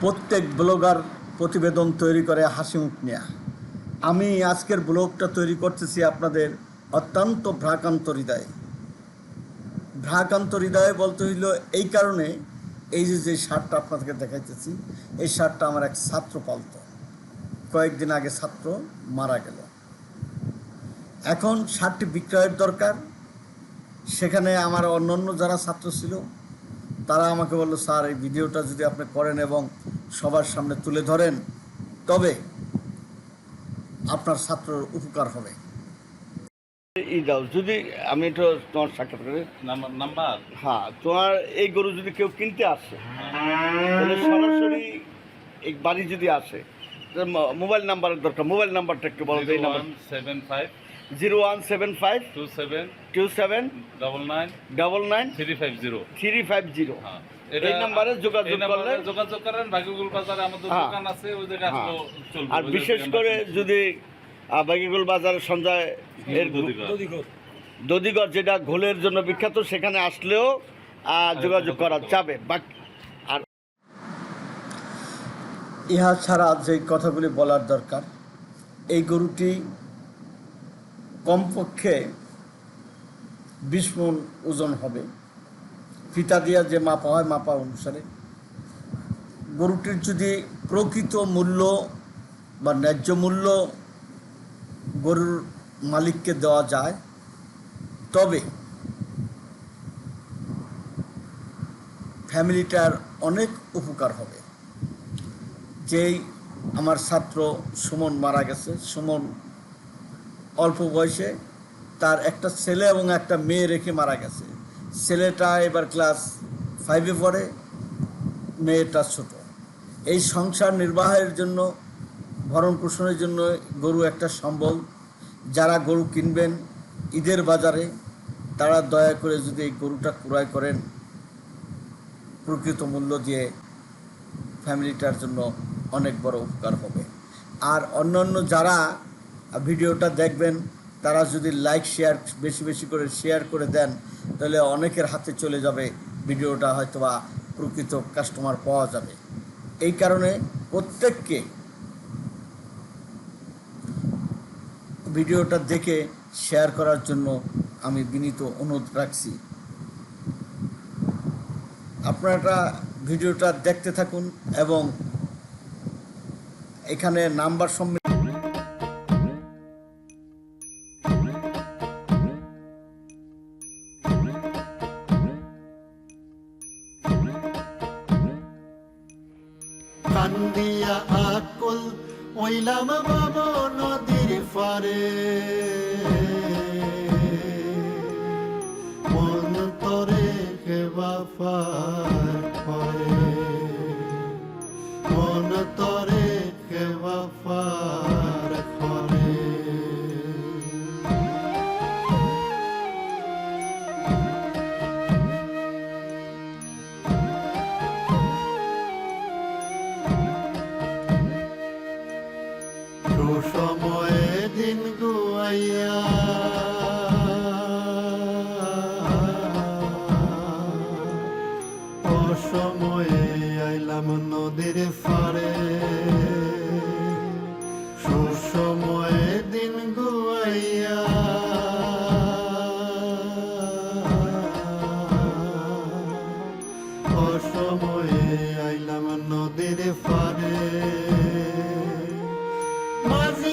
প্রত্যেক ব্লগার প্রতিবেদন তৈরি করে হাসি মুখ নেয়া। আমি আজকের ব্লগটা তৈরি করতেছি আপনাদের অত্যন্ত ভ্রাকান্ত হৃদয়ে। ভ্রাকান্ত হৃদয়ে বলতে হইল এই কারণে এই যে যে শার্টটা আপনাদেরকে দেখাইতেছি, এই শার্টটা আমার এক ছাত্র পালত। কয়েকদিন আগে ছাত্র মারা গেল। এখন শার্টটি বিক্রয়ের দরকার। সেখানে আমার অন্যান্য যারা ছাত্র ছিল তারা আমাকে বলল স্যার এই ভিডিওটা যদি আপনি করেন এবং সবার সামনে তুলে ধরেন তবে আপনার ছাত্রর উপকার হবে। এই দাও যদি আমি একটু তোমার সাক্ষাৎ করি। Number number? হ্যাঁ তোমার এই গরু যদি কেউ কিনতে আসে তাহলে সরাসরি এই বাড়ি যদি আসে মোবাইল নাম্বারের দরকার। মোবাইল নাম্বারটা একটু বলো এই number seven five zero one seven five two seven two seven double nine double nine three five zero three five zero. হ্যাঁ। এই নাম্বারে যোগাযোগ করলে যোগাযোগ করেন বাকিগুল বাজারে আমাদের হ্যাঁ। দোকান আছে ওই জায়গায় হ্যাঁ। চলবে। আর বিশেষ করে যদি আহ, বাগিগুল বাজার সঞ্জয় এর। দদিগড় যেটা ঘোলের জন্য বিখ্যাত সেখানে আসলেও যোগাযোগ করা যাবে। বাকি আর ইহা ছাড়া যে কথাগুলি বলার দরকার এই গরুটি কমপক্ষে বিশ মন ওজন হবে। ফিতা দিয়া যে মাপা হয়, মাপা অনুসারে। গরুটির যদি প্রকৃত মূল্য বা ন্যায্য মূল্য গরুর মালিককে দেওয়া যায়, তবে ফ্যামিলিটার অনেক উপকার হবে। যেই আমার ছাত্র সুমন মারা গেছে, সুমন অল্প বয়সে তার একটা ছেলে এবং একটা মেয়ে রেখে মারা গেছে। ছেলেটা এবার ক্লাস ফাইভে পড়ে, মেয়েটা ছোট। এই সংসার নির্বাহের জন্য, ভরণ পোষণের জন্য গরু একটা সম্বল। যারা গরু কিনবেন, ঈদের বাজারে তারা দয়া করে যদি এই গরুটা ক্রয় করেন, প্রকৃত মূল্য দিয়ে ফ্যামিলিটার জন্য অনেক বড় উপকার হবে। আর অন্যান্য যারা ভিডিওটা দেখবেন, তারা যদি লাইক শেয়ার বেশি বেশি করে শেয়ার করে দেন, তাহলে অনেকের হাতে চলে যাবে ভিডিওটা, হয়তোবা প্রকৃত কাস্টমার পাওয়া যাবে। এই কারণে প্রত্যেককে ভিডিওটা দেখে শেয়ার করার জন্য আমি বিনীত অনুরোধ রাখছি। আপনারা ভিডিওটা দেখতে থাকুন এবং এখানে নাম্বার সম্মিলিত কান্দিয়া আকুল ওইলাম বাবা নদীর ফারে সুসময়ে দিন গুয়াইয়া। অসময়ে আইলাম নদীর ফারে সুসময়ে দিন গুয়াইয়া। অসময়ে আইলাম নদীর ফারে Mas